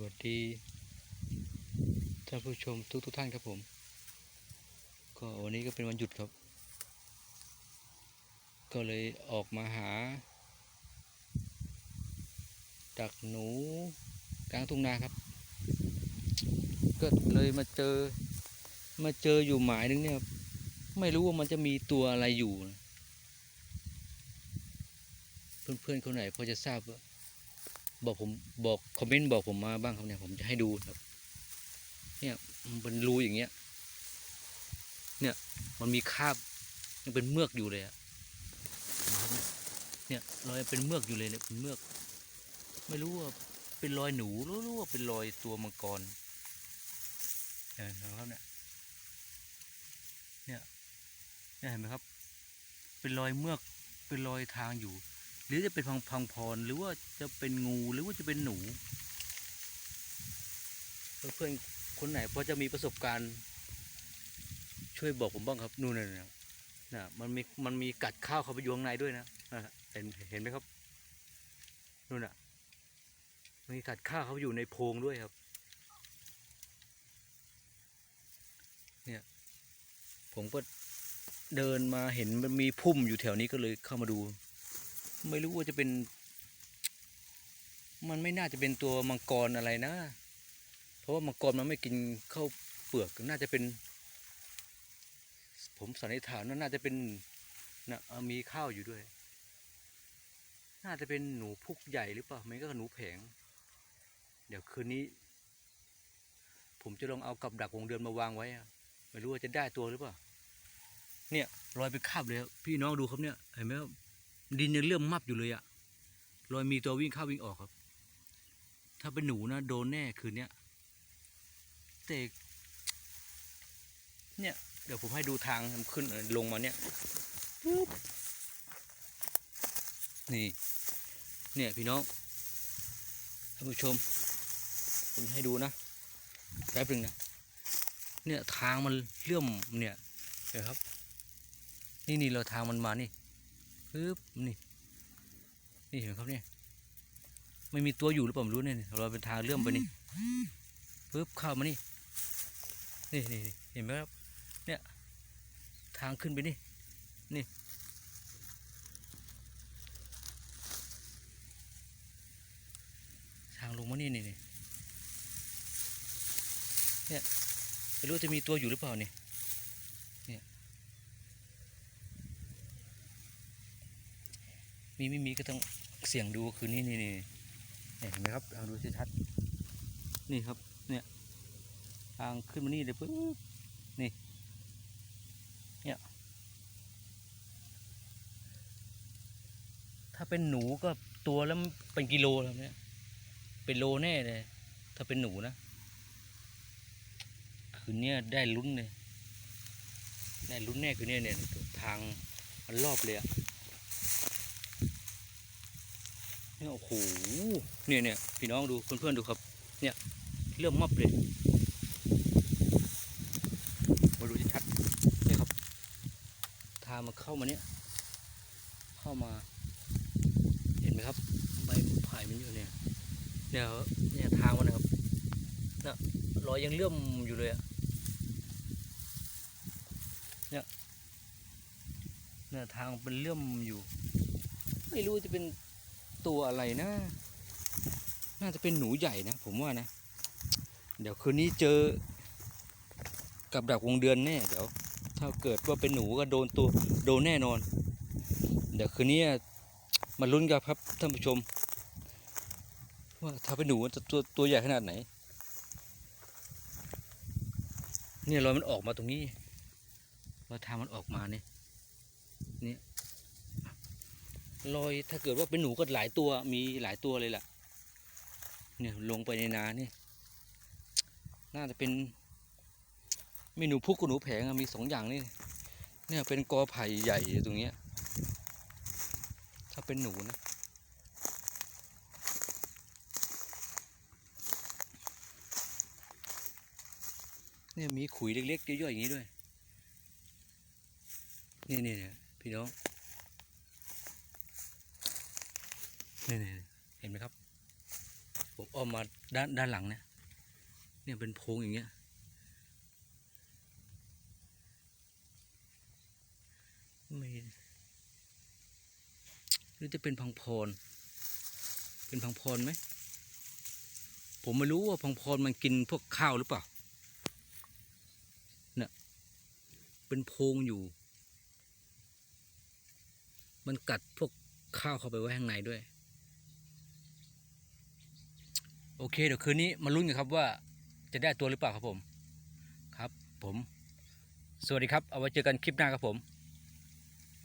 วัสดีท่านผู้ชมทุกทุกๆท่านครับผม ก็วันนี้ก็เป็นวันหยุดครับ ก็เลยออกมาหา ดักหนูกลางทุ่งนาครับ ก็เลยมาเจอ มาเจออยู่หมายนึงเนี่ยไม่รู้ว่ามันจะมีตัวอะไรอยู่ เพื่อนๆคนไหนพอจะทราบว่า บอกผมบอกคอมเมนต์บอกผมมาบ้างครับเนี่ยผมจะให้ดูครับ เนี่ยมันรูอย่างเงี้ย เนี่ยมันมีคราบยังเป็นเมือกอยู่เลยอะนะครับเนี่ยรอยเป็นเมือกอยู่เลยเนี่ยเป็นเมือก ไม่รู้ว่าเป็นรอยหนูหรือรู้ว่าเป็นรอยตัวมังกรเห็นไหมครับเนี่ยเนี่ยเห็นไหมครับ เป็นรอยเมือกเป็นรอยทางอยู่ หรือจะเป็นพังพังพรหรือว่าจะเป็นงูหรือว่าจะเป็นหนู เพื่อนๆคนไหนพอจะมีประสบการณ์ ช่วยบอกผมบ้างครับนู่นน่ะนะมันมีมันมีกัดข้าวเข้าไปอยู่ข้างในด้วยนะเห็นเห็นไหมครับนู่นน่ะมันมีกัดข้าวเขาอยู่ในโพรงด้วยครับ เนี่ย ผมก็เดินมาเห็นมันมีพุ่มอยู่แถวนี้ก็เลยเข้ามาดู ไม่รู้ว่าจะเป็น มันไม่น่าจะเป็นตัวมังกรอะไรนะ เพราะว่ามังกรมันไม่กินข้าวเปลือกน่าจะเป็น ผมสันนิษฐานว่าน่าจะเป็นนะมีข้าวอยู่ด้วย น่าจะเป็นหนูพุกใหญ่หรือเปล่าไม่ก็หนูแผง เดี๋ยวคืนนี้ ผมจะลองเอากับดักวงเดือนมาวางไว้ไม่รู้ว่าจะได้ตัวหรือเปล่าเนี่ยรอยเป็นคาบเลยพี่น้องดูครับเนี่ยเห็นไหมครับ ดินยังเลื่อมมับอยู่เลยอะรอยมีตัววิ่งเข้าวิ่งออกครับ ถ้าเป็นหนูนะโดนแน่คืนเนี้ยแต่เนี่ยเดี๋ยวผมให้ดูทางมันขึ้นลงมาเนี่ยนี่ เนี่ยพี่น้องท่านผู้ชม ผมให้ดูนะแป๊บหนึงนะ เนี่ยทางมันเลื่อมเนี่ยเดี๋ยวครับ นี่นี่เราทางมันมานี่ ปึ๊บนี่ นี่เห็นไหมครับเนี่ยไม่มีตัวอยู่หรือเปล่าไม่รู้เนี่ยเราเป็นทางเลื่อมไปนี่ปึ๊บเข้ามานี่นี่นี่นี่เห็นไหมครับ เนี่ย ทางขึ้นไปนี่ นี่ทางลงมานี่นี่นี่เนี่ยไม่รู้จะมีตัวอยู่หรือเปล่าเนี่ย มีไม่มีก็ต้องเสี่ยงดูคืนนี้นี่นี่นี่เห็นไหมครับเอาดูชัดๆนี่ครับเนี่ยทางขึ้นมานี่เลยปึ๊บนี่เนี่ยถ้าเป็นหนูก็ตัวแล้วเป็นกิโลแล้วเนี่ยเป็นโลแน่เลย ถ้าเป็นหนูนะคืนเนี้ยได้ลุ้นเลยได้ลุ้นแน่คืนเนี้ยเนี่ยทางมันรอบเลยอะ เนี่ยโอ้โหเนี่ยเนี่ยพี่น้องดูเพื่อนๆดูครับ เนี่ยเริ่มมับเลยมาดูชัดๆเนี่ยครับ ทางมันเข้ามาเนี่ย เข้ามา เห็นไหมครับ ใบไผ่มันอยู่เนี่ยเนี่ยเนี่ยทางมันนะครับเนี่ยรอยยังเลื่อมอยู่เลยอะเนี่ยเนี่ยทางเป็นเลื่อมอยู่ ไม่รู้จะเป็น ตัวอะไรนะ น่าจะเป็นหนูใหญ่นะ ผมว่านะ เดี๋ยวคืนนี้เจอ กับดักวงเดือนแน่เดี๋ยว ถ้าเกิดว่าเป็นหนูก็โดนตัวโดนแน่นอน เดี๋ยวคืนนี้มาลุ้นกันครับท่านผู้ชม ว่าถ้าเป็นหนูจะตัวตัวใหญ่ขนาดไหน เนี่ยรอยมันออกมาตรงนี้รอยทางมันออกมาเนี่ย รอยถ้าเกิดว่าเป็นหนูก็หลายตัวมีหลายตัวเลยล่ะ เนี่ยลงไปในนานี่น่าจะเป็นมีหนูพุกกับหนูแผงมีสองอย่างนี่เนี่ยเป็นกอไผ่ใหญ่ตรงเนี้ยถ้าเป็นหนูนะเนี่ยมีขุยเล็กๆย่อยๆอย่างนี้ด้วย นี่นี่เนี่ยพี่น้อง นี่นี่เห็นไหมครับ ผมอ้อมมาด้านด้านหลังเนี่ยเนี่ยเป็นโพรงอย่างเงี้ย ไม่หรือจะเป็นพังพร เป็นพังพรไหม ผมไม่รู้ว่าพังพรมันกินพวกข้าวหรือเปล่า เนี่ย เป็นโพรงอยู่ มันกัดพวกข้าวเข้าไปไว้ข้างในด้วย โอเคเดี๋ยวคืนนี้มาลุ้นกันครับว่าจะได้ตัวหรือเปล่าครับผม ครับผม สวัสดีครับ เอาไว้เจอกันคลิปหน้าครับผม